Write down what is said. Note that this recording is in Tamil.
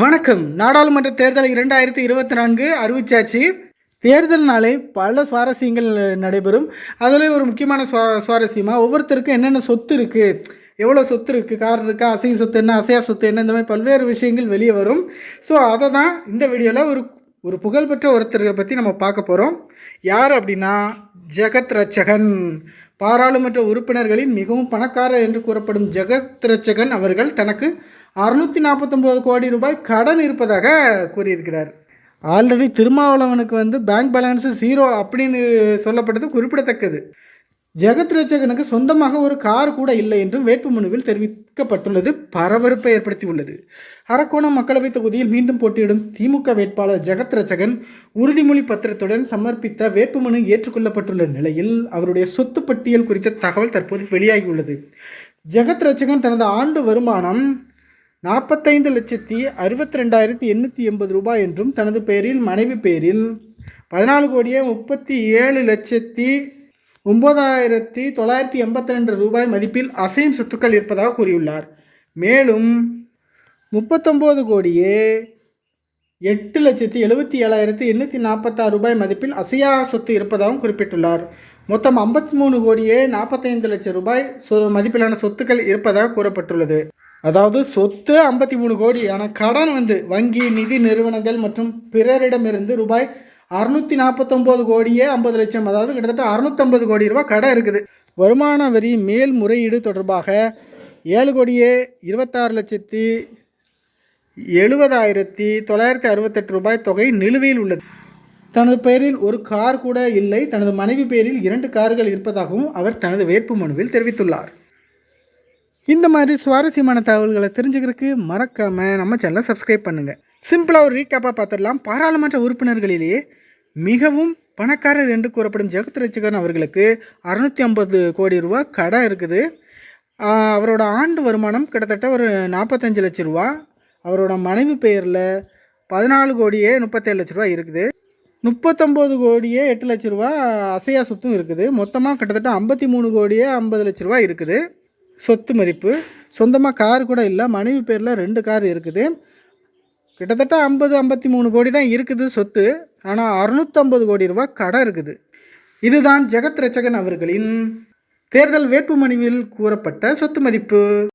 வணக்கம். நாடாளுமன்ற தேர்தல் இரண்டாயிரத்தி இருபத்தி நான்கு அறிவிச்சாச்சு. தேர்தல் நாளை பல சுவாரஸ்யங்கள் நடைபெறும். அதில் ஒரு முக்கியமான சுவா சுவாரஸ்யமாக ஒவ்வொருத்தருக்கும் என்னென்ன சொத்து இருக்குது எவ்வளோ சொத்து இருக்குது கார் இருக்கா? அசையும் சொத்து என்ன? அசையா சொத்து என்ன? இந்த மாதிரி பல்வேறு விஷயங்கள் வெளியே வரும். ஸோ அதை தான் இந்த வீடியோவில் ஒரு ஒரு புகழ்பெற்ற ஒருத்தரை பற்றி நம்ம பார்க்க போகிறோம் யார் அப்படின்னா ஜெகத் ரட்சகன். பாராளுமன்ற உறுப்பினர்களின் மிகவும் பணக்காரர் என்று கூறப்படும் ஜெகத் ரட்சகன் அவர்கள் தனக்கு அறுநூற்றி நாற்பத்தொம்போது கோடி ரூபாய் கடன் இருப்பதாக கூறியிருக்கிறார். ஆல்ரெடி திருமாவளவனுக்கு வந்து பேங்க் பேலன்ஸு ஜீரோ அப்படின்னு சொல்லப்பட்டது குறிப்பிடத்தக்கது. ஜெகத் ரட்சகனுக்கு சொந்தமாக ஒரு கார் கூட இல்லை என்றும் வேட்புமனுவில் தெரிவிக்கப்பட்டுள்ளது. பரபரப்பை ஏற்படுத்தியுள்ளது. அரக்கோணம் மக்களவைத் தொகுதியில் மீண்டும் போட்டியிடும் திமுக வேட்பாளர் ஜெகத் ரட்சகன் உறுதிமொழி பத்திரத்துடன் சமர்ப்பித்த வேட்புமனு ஏற்றுக்கொள்ளப்பட்டுள்ள நிலையில் அவருடைய சொத்து பட்டியல் குறித்த தகவல் தற்போது வெளியாகியுள்ளது. ஜெகத் ரட்சகன் தனது ஆண்டு வருமானம் நாற்பத்தைந்து லட்சத்தி அறுபத்தி ரெண்டாயிரத்தி எண்ணூற்றி எண்பது ரூபாய் என்றும் தனது பெயரில் மனைவி பெயரில் பதினாலு கோடியே முப்பத்தி ஏழு லட்சத்தி ஒம்பதாயிரத்தி தொள்ளாயிரத்தி எண்பத்தி ரெண்டு ரூபாய் மதிப்பில் அசையும் சொத்துக்கள் இருப்பதாக கூறியுள்ளார். மேலும் முப்பத்தொம்போது கோடியே எட்டு லட்சத்தி எழுபத்தி ஏழாயிரத்தி எண்ணூற்றி நாற்பத்தாறு ரூபாய் மதிப்பில் அசையா சொத்து இருப்பதாகவும் குறிப்பிட்டுள்ளார். மொத்தம் ஐம்பத்தி மூணு கோடியே நாற்பத்தைந்து லட்சம் ரூபாய் சொ மதிப்பிலான சொத்துக்கள் இருப்பதாக கூறப்பட்டுள்ளது. அதாவது சொத்து ஐம்பத்தி மூணு கோடி. ஆனால் கடன் வந்து வங்கி நிதி நிறுவனங்கள் மற்றும் பிறரிடமிருந்து ரூபாய் அறுநூற்றி நாற்பத்தொம்போது கோடியே ஐம்பது லட்சம். அதாவது கிட்டத்தட்ட அறுநூத்தம்பது கோடி ரூபாய் கடன் இருக்குது. வருமான வரி மேல்முறையீடு தொடர்பாக ஏழு கோடியே இருபத்தாறு லட்சத்தி எழுபதாயிரத்தி தொள்ளாயிரத்தி அறுபத்தெட்டு ரூபாய் தொகை நிலுவையில் உள்ளது. தனது பெயரில் ஒரு கார் கூட இல்லை. தனது மனைவி பெயரில் இரண்டு கார்கள் இருப்பதாகவும் அவர் தனது வேட்பு மனுவில் தெரிவித்துள்ளார். இந்த மாதிரி சுவாரஸ்யமான தகவல்களை தெரிஞ்சுக்கிறதுக்கு மறக்காமல் நம்ம சேனலை சப்ஸ்கிரைப் பண்ணுங்கள் சிம்பிளாக ஒரு ரீகேப்பாக பார்த்துடலாம். பாராளுமன்ற உறுப்பினர்களிலேயே மிகவும் பணக்காரர் என்று கூறப்படும் ஜெகத் ரட்சகன் அவர்களுக்கு அறுநூற்றி ஐம்பது கோடி ரூபா கடை இருக்குது. அவரோட ஆண்டு வருமானம் கிட்டத்தட்ட ஒரு நாற்பத்தஞ்சு லட்ச ரூபா. அவரோட மனைவி பெயரில் பதினாலு கோடியே முப்பத்தேழு லட்ச ரூபா இருக்குது. முப்பத்தொம்போது கோடியே எட்டு லட்ச ரூபா அசையா சொத்தும் இருக்குது. மொத்தமாக கிட்டத்தட்ட ஐம்பத்தி மூணு கோடியே ஐம்பது லட்ச ரூபா இருக்குது. சொத்து மதிப்பு. சொந்தமாக கார் கூட இல்லை மனைவி பேரில் ரெண்டு கார் இருக்குது. கிட்டத்தட்ட ஐம்பது ஐம்பத்தி மூணு கோடி தான் இருக்குது சொத்து. ஆனால் அறுநூத்தம்பது கோடி ரூபா கடை இருக்குது. இதுதான் ஜெகத் ரச்சகன் அவர்களின் தேர்தல் வேட்புமனுவில் கூறப்பட்ட சொத்து மதிப்பு.